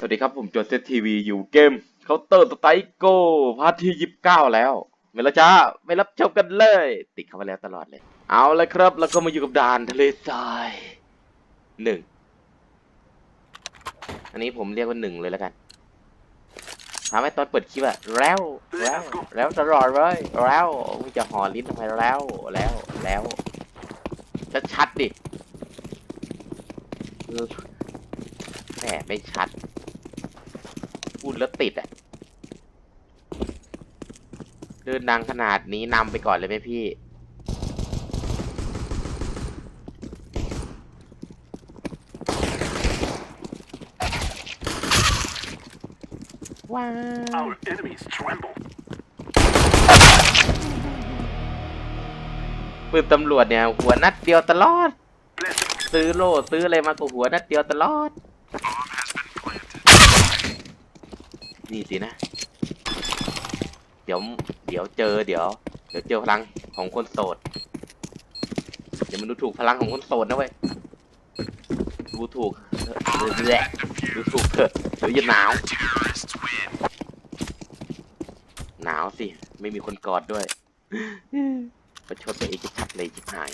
สวัสดีครับ ผมจดเซตทีวีอยู่เกมเคาน์เตอร์สไตโก้พาร์ทที่ยี่สิบเก้าแล้วไม่ละจ้าไม่รับชมกันเลย ติดเข้ามาแล้วตลอดเลย เอาเลยครับ แล้วก็มาอยู่กับด่านทะเลทรายหนึ่งอันนี้ผมเรียกว่าหนึ่งเลยแล้วกันทำให้ตอนเปิดคลิปอะแล้วแล้วแล้วตลอดเลยแล้วมึงจะห่อลิ้นทำไมแล้วแล้วแล้วชัดๆดิ แหมไม่ชัด พูดแล้วติดอะเดินดังขนาดนี้นำไปก่อนเลยไหมพี่ ว้าว Our enemies tremble. ปืนตำรวจเนี่ย หัวนัดเดียวตลอด Blessing. ซื้อโล่ซื้ออะไรมาก็หัวนัดเดียวตลอด นี่สินะ เดี๋ยวเดี๋ยวเจอเดี๋ยว เดี๋ยวเจอพลังของคนโสด เดี๋ยวมันดูถูกพลังของคนโสดนะเว้ย ดูถูกเออแหละดูถูกเถอะเดี๋ยวจะหนาว Terrorists win. หนาวสิ ไม่มีคนกอดด้วยประชดตัวเองจะชัดเลยจิบหาย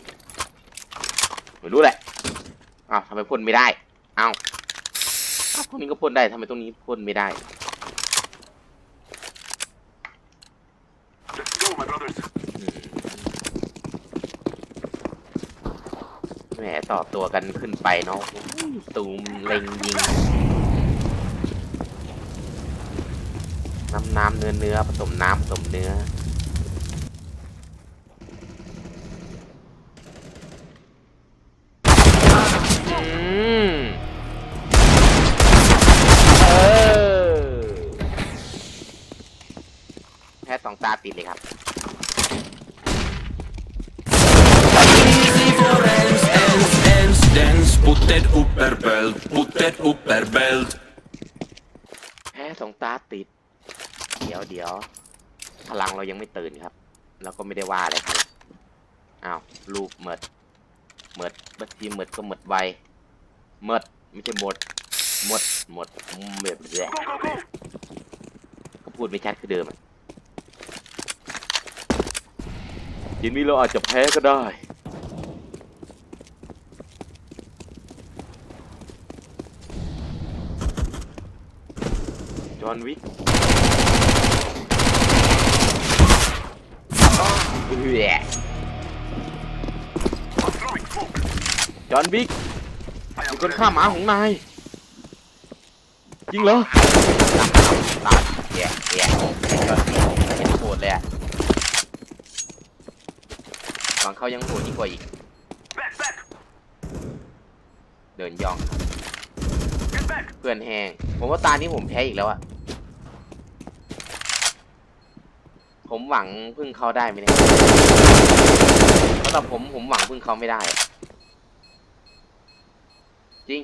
ไม่รู้แหละอ้าวทำไมพ่นไม่ได้ เอ้าอ้าวตรงนี้ก็พ่นได้ทำไมตรงนี้พ่นไม่ได้ Let's go, my brothers. อืมแหมต่อตัวกันขึ้นไปเนาะตูมเล็งยิง น้ำน้ำเนื้อเนื้อผสมน้ำผสมเนื้อ dance. Put that upper belt, put that upper belt. แพ้สองตาติด เดี๋ยวเดี๋ยวพลังเรายังไม่ตื่นครับเราก็ไม่ได้ว่าอะไรครับอ้าวลูกเหมิดเหมิดบางทีเหมิดก็เหมิดไวเหมิดไม่ใช่หมดหมดหมดอืมแบบแย่ Go, go, go. ก็พูดไม่ชัดคือเดิมอะทีนี้เราอาจจะแพ้ก็ได้ อนวิกเฮ้ย I'm throwing smoke. จอนวิกมีคนฆ่าหมาของนายจริงเหรอตายแย่ย่จอนวิกเห็นโหดเลยอะฝั่งเขายังโหดยิ่งกว่าอีก เดินย่อง เพื่อนแห้ง ผมว่าตานี้ผมแพ้อีกแล้วอะ ผมหวังพึ่งเขาได้ไหมเนี่ยเพราะแต่ผมผมหวังพึ่งเขาไม่ได้ จริง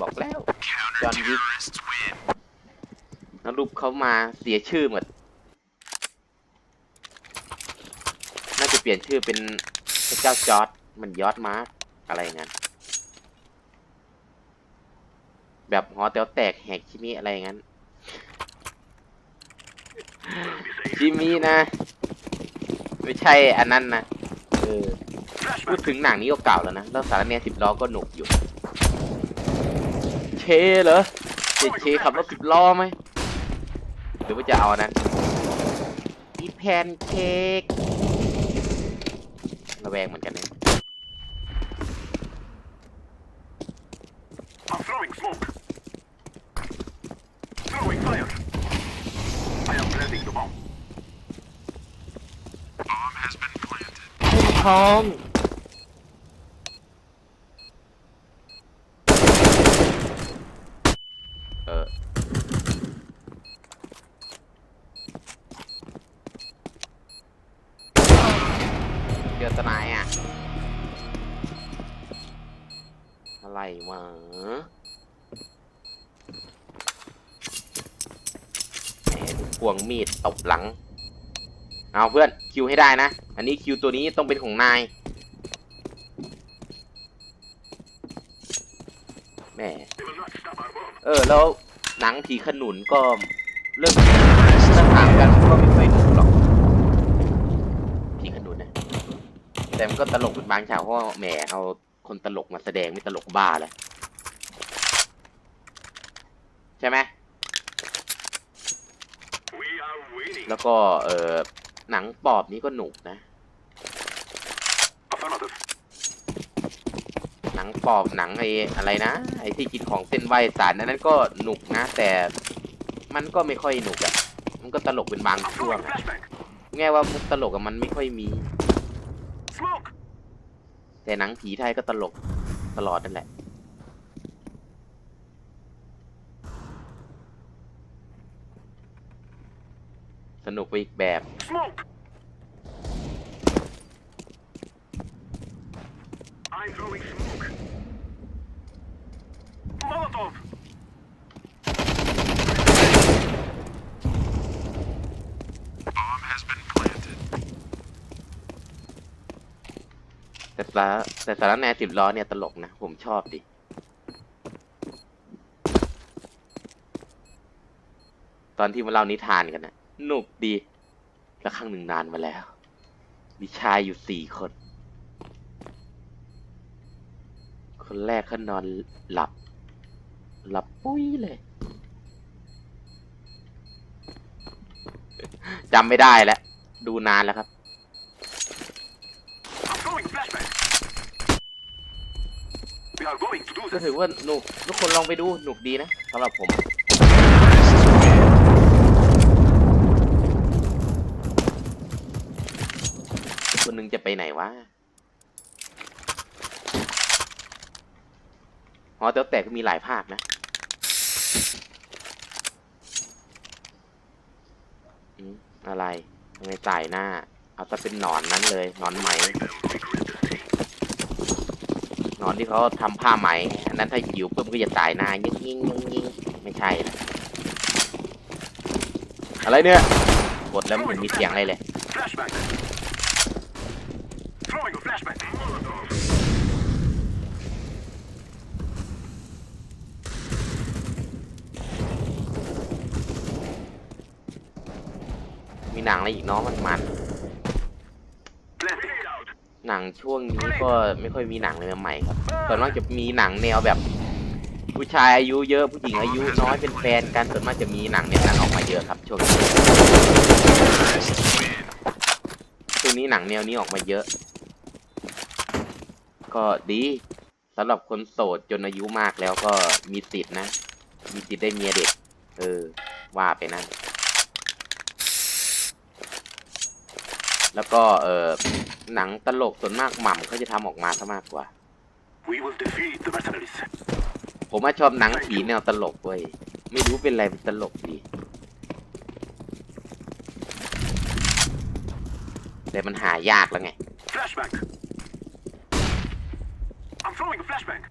บอกแล้วจอห์นวิกแล้วรูปเขามาเสียชื่อหมด น่าจะเปลี่ยนชื่อเป็นพระเจ้าจอร์ด มันยอดมาร์กอะไรอย่างนั้นแบบหอแต๋วแตกแหกชิมิอะไรอย่างนั้นชิมินะ ไม่ใช่อันนั้นนะเออพูดถึงหนังนี้ก็เก่าแล้วนะ แล้วสารเนียสิบล้อก็หนุกอยู่ เชเหรอเจเชขับรถสิบล้อไหมหรือว่าจะเอานนั้นอีแพนเค้กระแวงเหมือนกัน I'm throwing smoke. Throwing fire. I am planting the bomb. Bomb has been planted. ทอ ตบหลัง เอาเพื่อนคิวให้ได้นะ อันนี้คิวตัวนี้ต้องเป็นของนายแหม They will not stop our bomb. เออ แล้วหนังผีขนุนก็เริ่มถ้าถามกันก็ไม่ค่อยดูหรอกผีขนุนนะแต่มันก็ตลกเป็นบางฉากเพราะแหมเอาคนตลกมาแสดงไม่ตลกบ้าเลยใช่ไหม แล้วก็เออหนังปอบนี้ก็หนุกนะ Affirmative. หนังปอบหนังไอ้อะไรนะ ไอ้ที่กินของเส้นไหวสารอันนั้นก็หนุกนะ แต่มันก็ไม่ค่อยหนุกอะมันก็ตลกเป็นบาง I'm ช่วง throwing อะ flashbang. แง่ว่ามุกตลกอะมันไม่ค่อยมี Smoke. แต่หนังผีไทยก็ตลกตลอดนั่นแหละ สนุกไปอีกแบบ Smoke. I'm throwing smoke. Molotov. แต่สาแต่สารแนสิบล้อเนี่ยตลกนะ ผมชอบดิ ตอนที่มาเล่านิทานกันนะ หนุกดี แล้วครั้งหนึ่งนานมาแล้ว มีชายอยู่สี่คน คนแรกเขานอนหลับ หลับปุ้ยเลยจำไม่ได้แล้ว ดูนานแล้วครับ I'm throwing flashbang. We are going to do ก็ this. ถือว่าหนุกทุกคนลองไปดูหนุกดีนะสำหรับผม นหนึ่งจะไปไหนวะอ๋อแต่แต่ก็มีหลายภาคนะอืมอะไรทำไมจ่ายหน้า เอาจะเป็นหนอนนั้นเลยหนอนไหมหนอนที่เขาทำผ้าไหมอันนั้นถ้าหิวปุ๊บก็จะตายหน้ายิ่งยิ่งยิ่งยิ่งไม่ใช่นะอะไรเนี่ยกดแล้วมันมีเสียงอะไรเลย Throwing a flashbang. Molotov. มีหนังอะไรอีกเน้อมันมัน Blast it out. หนังช่วงนี้ก็ไม่ค่อยมีหนังเลยใหม่ครับส่วนมากจะมีหนังแนวแบบ ผู้ชายอายุเยอะผู้หญิงอายุน้อยเป็นแฟนกันส่วนมากจะมีหนังแนวนั้นออกมาเยอะครับช่วงนี้ช่วงนี้หนังแนวนี้ออกมาเยอะ ก็ดีสำหรับคนโสดจนอายุมากแล้วก็มีสิทธินะ มีสิทธิ์ได้เมียเด็ก เออ ว่าไปนะ แล้วก็เออหนังตลกส่วนมากหม่ำเขาจะทำออกมาซะมากกว่า We will defeat the mercenaries. ผมว่าชอบหนังผีแนวตลกเว้ย ไม่รู้เป็นอะไรเป็นตลกดี แต่มันหายากแล้วไง Flashbang. Throwing a flashbang.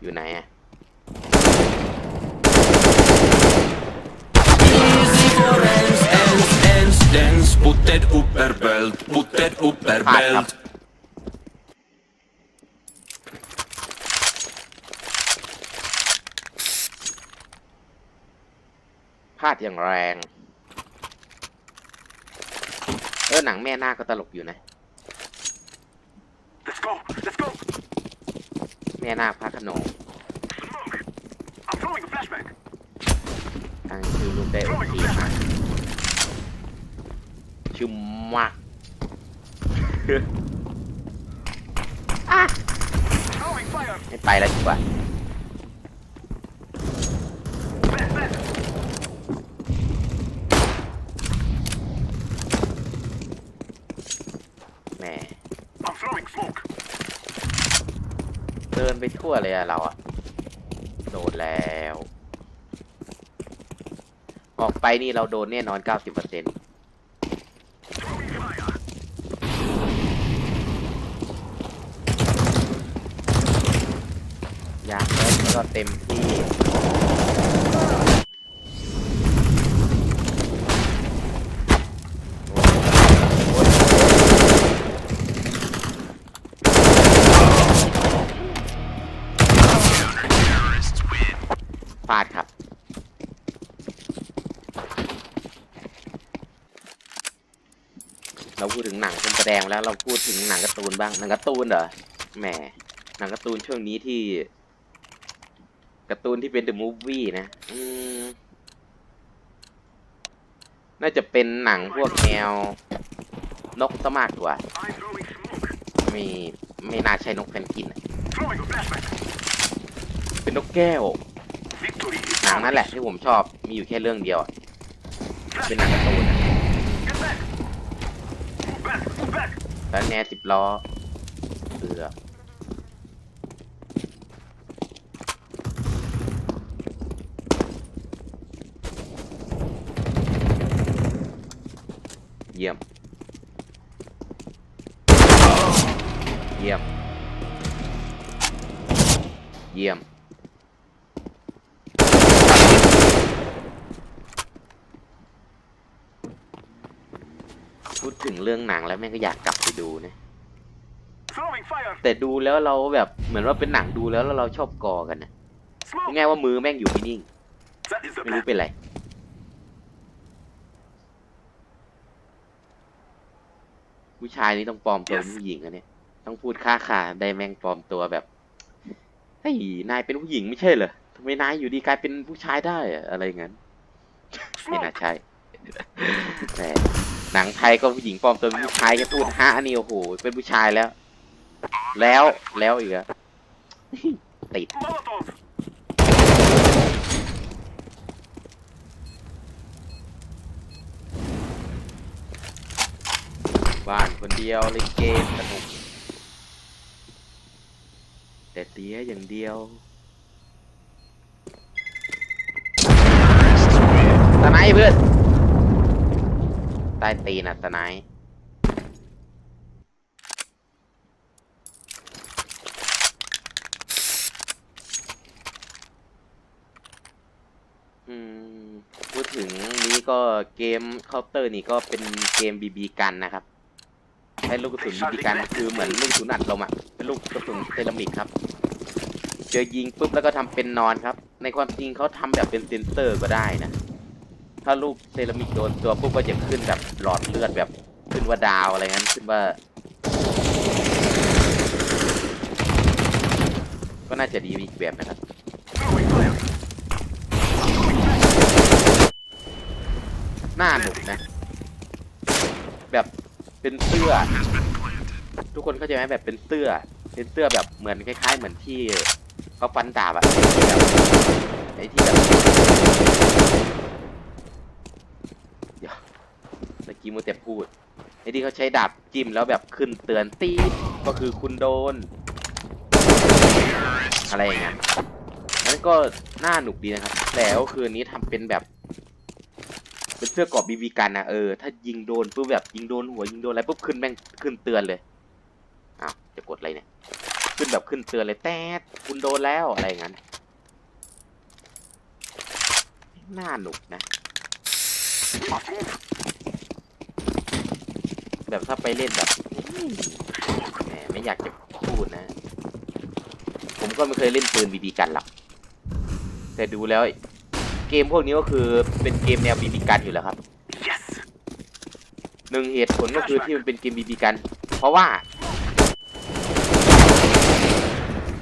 Vừa nè upper belt, putter upper belt. าดอย่างแรง เออหนังแม่หน้าก็ตลกอยู่นะ Let's go. Let's go. แม่หน้าพระโขนง Smoke. I'm throwing a flashbang. ตั้งชื่อลูกได้โอเคมากชื่อมาก Throwing fire. ไม่ไปแล้วดีกว่า Back, back. แหม I'm throwing smoke. เดิน ไปทั่วเลยอะเราอะโดนแล้ว ออกไปนี่เราโดนแน่นอนเก้าสิบเปอร์เซ็นต์ยางรถก็เต็มที่โอ้โหฟาดครับ เรา พูดถึงหนังคนแสดงแล้วเราพูดถึงหนังการ์ตูนบ้างหนังการ์ตูนเหรอแหมหนังการ์ตูนช่วงนี้ที่การ์ตูนที่เป็น The Movie นะน่าจะเป็นหนังพวกแนวนกซะมากกว่าไม่ไม่น่าใช่นกแพนกินเป็นนกแก้วหนังนั่นแหละที่ผมชอบมีอยู่แค่เรื่องเดียว เป็นหนังการ์ตูน แล้วแน่สิบล้อเอือเยี่ยม เยี่ยม เยี่ยม ดถึงเรื่องหนังแล้วแม่งก็อยากกลับไปดูนะ Throwing fire. แต่ดูแล้วเราแบบเหมือนว่าเป็นหนังดูแล้วแล้วเราชอบกอกันนะ Smoke. ง่ายๆว่ามือแม่งอยู่นิ่ง That is the ๆไม่รู้ plan. เป็นไรผู้ชายนี่ต้องปลอมตัวเป็นผู้หญิงอะเนี่ย ต้องพูดค่าขาได้แม่งปลอมตัวแบบเฮ้ยนายเป็นผู้หญิงไม่ใช่เหรอทำไมนายอยู่ดีกลายเป็นผู้ชายได้อะอะไรงั้น ไม่น่า Smoke. ใช่แต่ หนังไทยก็ผู้หญิงปลอมตัวเป็นผู้ชายแค่พูดฮะอันนี้โอ้โหเป็นผู้ชายแล้ว แล้วแล้วอีกอะติดบ้านคนเดียวเล่นเกมสนุกแต่เสียอย่างเดียวสไนเพื่อน ใต้ตีนอะสไนป์อืมพูดถึงนี้ก็เกมเคาน์เตอร์นี่ก็เป็นเกมบีบีกันนะครับใช้ลูกกระสุนบีบีกันคือเหมือนลูกกระสุนอัดลมอะเป็นลูกกระสุนเซรามิกครับ เจอยิงปุ๊บแล้วก็ทำเป็นนอนครับ ในความจริงเขาทำแบบเป็นเซนเซอร์ก็ได้นะ ถ้าลูกเซรามิกโดนตัวปุ๊บก็จะขึ้นแบบหลอดเลือดแบบขึ้นว่าดาวอะไรงั้นขึ้นว่า ก็น่าจะดีอีกแบบนะครับ Throwing fire. น่าหนุกนะ แบบเป็นเสื้อ ทุกคนเข้าใจไหมแบบเป็นเสื้อ เป็นเสื้อแบบเหมือนคล้าย ๆ เหมือนที่เขาฟันดาบอะไอ้ที่แบบเดี๋ยวเมื่อ กี้มัวแต่พูดไอ้ที่เขาใช้ดาบจิ้มแล้วแบบขึ้นเตือนตีดก็คือคุณโดน อะไรอย่างเงี้ยนั้นก็น่าหนุกดีนะครับแต่ก็คืออันนี้ทำเป็นแบบ เป็นเสื้อกอบบีบีกันนะเออ ถ้ายิงโดนปุ๊บแบบยิงโดนหัวยิงโดนอะไรปุ๊บขึ้นแม่งขึ้นเตือนเลยอ้าวจะกดอะไรเนี่ย ขึ้นแบบขึ้นเตือนเลยแต๊ดคุณโดนแล้วอะไรอย่างนั้นน่าหนุกนะ แบบถ้าไปเล่นแบบแหมไม่อยากจะพูดนะ ผมก็ไม่เคยเล่นปืนบีบีกันหรอกแต่ดูแล้ว เกมพวกนี้ก็คือเป็นเกมแนวบีบีกันอยู่แล้วครับ Yes. หนึ่งเหตุผลก็คือที่มันเป็นเกมบีบีกัน เพราะว่า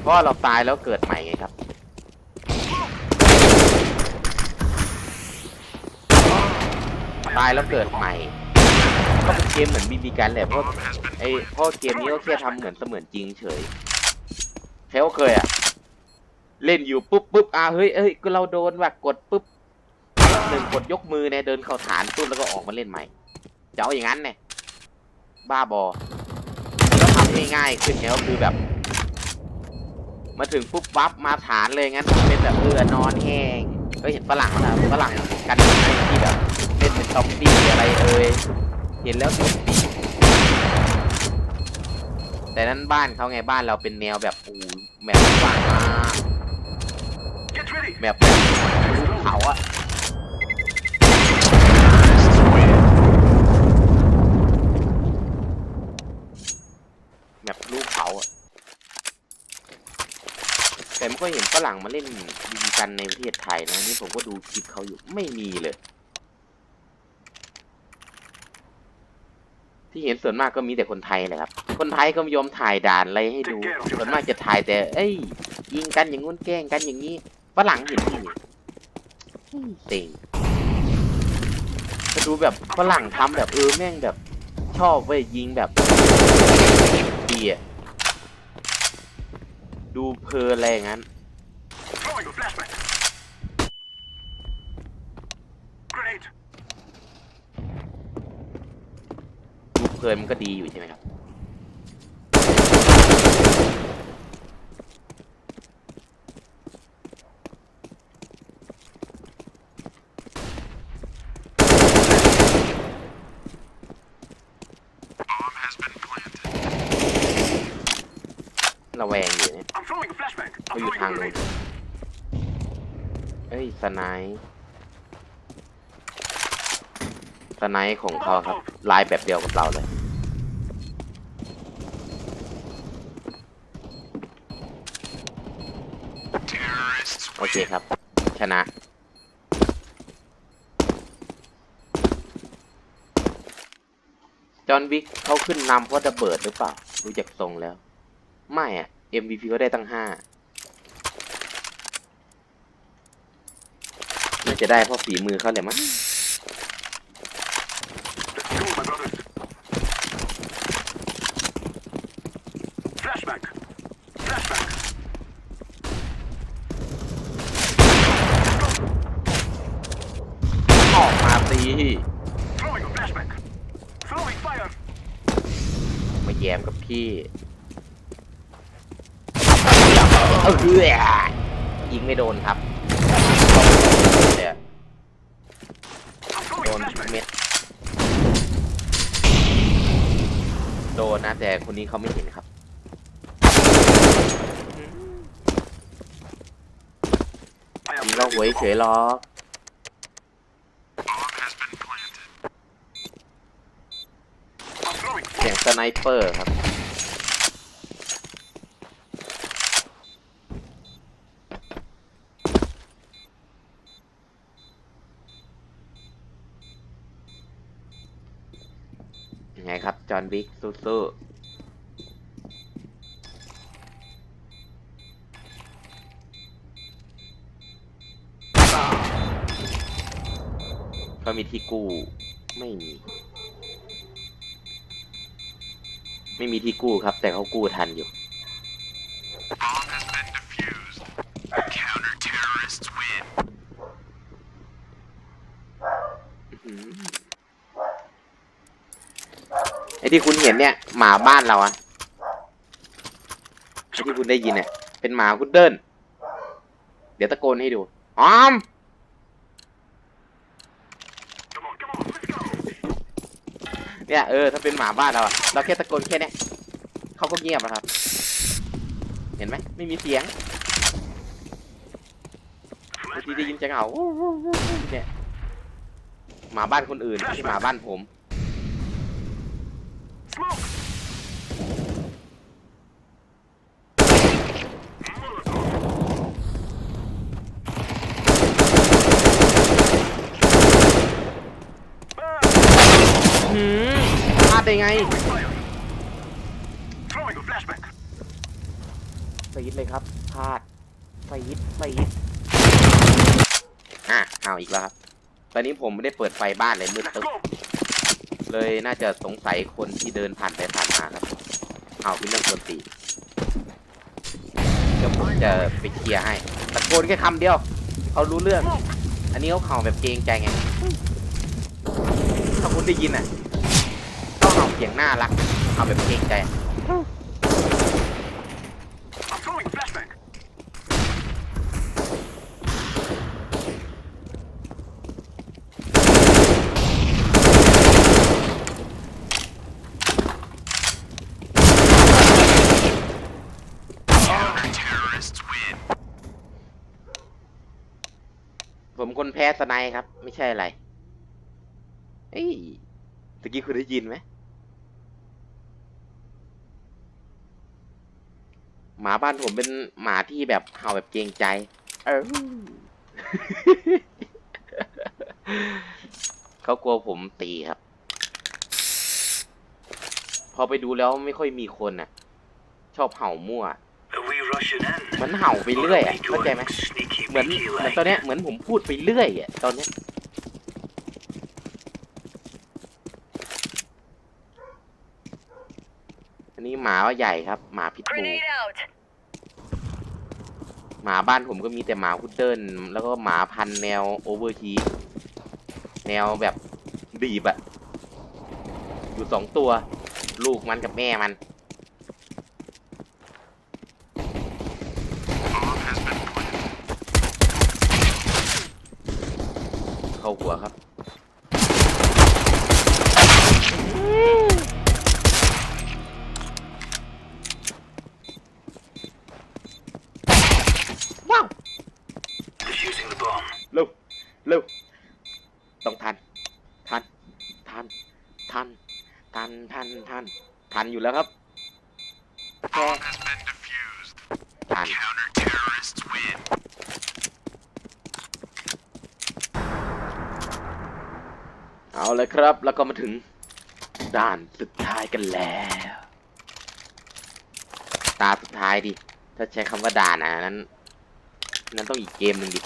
เพราะว่าเราตายแล้วเกิดใหม่ไงครับตายแล้วเกิดใหม่ ก็เป็นเกมเหมือนบีบีกันแหละเพราะไอเพราะเกมนี้ก็แค่ทำเหมือนเสมือนจริงเฉยใครก็เคยอะเล่นอยู่ปุ๊บปุ๊บอะเฮ้ยเฮ้ยก็เราโดนว่ะกดปุ๊บหนึ่งกดยกมือเนี่ยเดินเข้าฐานปุ๊บแล้วก็ออกมาเล่นใหม่จะเอาอย่างนั้นเนี่ยบ้าบอแล้วทำง่ายๆขึ้นเนี่ยก็คือแบบ มาถึงปุ๊บปั๊บมาฐานเลยงั้นเป็นแบบเออนอนแห้งก็เห็นฝรั่งนะฝรั่งกันยังไงที่แบบเล่นเป็นซอมบี้อะไรเอ่ย เห็นแล้วดูดีแต่นั้นบ้านเขาไงบ้านเราเป็นแนวแบบโอ้โหแบบกว้างมากแบบภูเขาอะแบบลูกเขาอะแต่ไม่ค่อยเห็นฝรั่งมาเล่นดีกันในประเทศไทยนะนี่ผมก็ดูคลิปเขาอยู่ไม่มีเลย ที่เห็นส่วนมากก็มีแต่คนไทยแหละครับ คนไทยก็ไม่ยอมถ่ายด่านอะไรให้ดู ส่วนมากจะถ่ายแต่ เอ้ย ยิงกันอย่างงู้นแกล้งกันอย่างนี้ฝรั่งเห็นที่เต็งจะดูแบบฝรั่งทำแบบเออแม่งแบบ ชอบเว้ยยิงแบบดีอะดูเพลินอะไรอย่างนั้น Throwing a flashbang. Grenade. ดู เพลินมันก็ดีอยู่ใช่ไหมครับ ระแวงอยู่เนี่ยเขาอยู่ทางนู้นเอ้ยสไนป์สไนป์ของเขาครับ ลายแบบเดียวกับเราเลย โอเคครับ ชนะ จอห์นวิกเขาขึ้นนำเพราะระเบิดหรือเปล่า รู้จักทรงแล้ว ไม่อะ MVP ก็ได้ตั้งห้าน่าจะได้เพราะฝีมือเขาเลยมั้ง Let's go, my brothers. Flashbang. Flashbang. ออกมาตี Throwing a flashbang. Throwing fire. มาแย้มกับพี่เออคือยิงไม่โดนครับเนี่ย I'm โด throwing น a ทุก flashbang. เม็ดโดนนะแต่คนนี้เขาไม่เห็นครับ I ยิ am งเราหวยเฉยหรอกเสียงสไนเปอร์ครับยังไงครับ จอห์นวิกสู้ๆ เขามีที่กู้ ไม่มี ไม่มีที่กู้ครับ แต่เขากู้ทันอยู่อื้อหือไอ้ที่คุณเห็นเนี่ย หมาบ้านเราอะไอ้ที่คุณได้ยินเนี่ย เป็นหมาคุณเดินเดี๋ยวตะโกนให้ดู ออม เนี่ยเออถ้าเป็นหมาบ้านเราอะเราแค่ตะโกนแค่เนี้ยเขาก็เงียบนะครับ เห็นไหมไม่มีเสียงบางทีได้ยินจะเหงาเนี่ยหมาบ้านคนอื่นไม่ใช่หมาบ้านผม Smoke. Burn. หืมพลาด ได้ไง Throwing fire. Throwing a flashbang. ฟีดเลยครับพลาดฟีดฟีดอะเอาอีกแล้วครับ ตอนนี้ผมไม่ได้เปิดไฟบ้านเลยมืด Let's ตึ๊บ go. เลยน่าจะสงสัยคนที่เดินผ่านไปผ่านมาครับเอาเป็นเรื่องคนตีนเดี๋ยวผมจะไปเคลียร์ให้ตะโกนแค่คำเดียวเขารู้เรื่อง Smoke. อันนี้เขาเข่าแบบเกรงใจไงถ้าคุณได้ยินอะต้องเห่าเสียงน่ารัก เอาแบบเกรงใจ ผมคนแพ้สไนครับ ไม่ใช่อะไร เอ้ยตะกี้คุณได้ยินไหม หมาบ้านผมเป็นหมาที่แบบเห่าแบบเกรงใจ เออเขากลัวผมตีครับ พอไปดูแล้วไม่ค่อยมีคนอะ ชอบเห่ามั่ว Are we rushing in? เหมือนเห่าไปเรื่อยอะเข้าใจไหม Sneaky เหมือน beaky เหมือน like. ตอนเนี้ยเหมือนผมพูดไปเรื่อยอะตอนเนี้ย อันนี้หมาว่าใหญ่ครับ หมาพิษบู Grenade out. หมาบ้านผมก็มีแต่หมาพุดเดิ้ลแล้วก็หมาพันธุ์แนวโอเวอร์ฮีแนวแบบบีบอะอยู่สองตัว ลูกมันกับแม่มัน เข้าหัวครับ อยู่แล้วครับแค่ทัน Counter-terrorists win. เอาเลยครับ แล้วก็มาถึงด่านสุดท้ายกันแล้ว ตาสุดท้ายดิ ถ้าใช้คำว่าด่านอะนั้น นั้นต้องอีกเกมหนึ่งดิ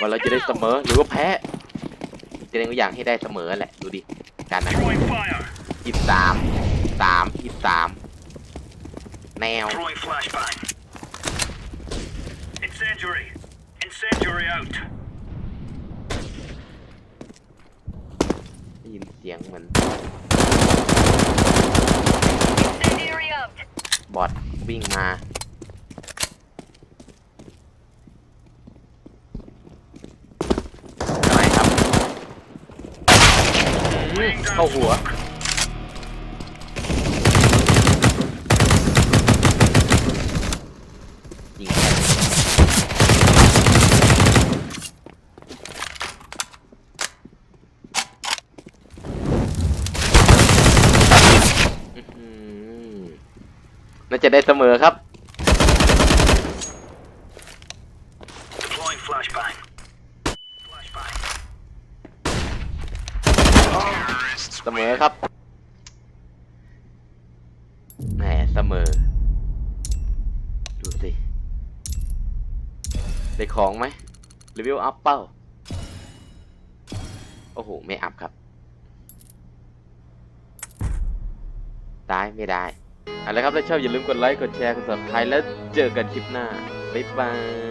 ว่าเราจะได้เสมอหรือว่าแพ้เจนก็อยากให้ได้เสมอแหละ ดูดิ การนั้น Throwing fire. ยี่สาม สามยี่สามแนว Throwing flashbang. Incendiary. Incendiary out. ได้ยินเสียงเหมือน Incendiary out. บอทวิ่งมาทำไมครับอืมเข้าหัวยิงแค่อื้อหือน่าจะ ได้เสมอครับ เสมอครับแหมเสมอ ดูสิ ได้ของไหมรีวิวอัพเป้า โอ้โห ไม่อัพครับ ตายไม่ได้ เอาละครับถ้าชอบอย่าลืมกดไลค์ กดแชร์ กด subscribe แล้วเจอกันคลิปหน้า บ๊ายบาย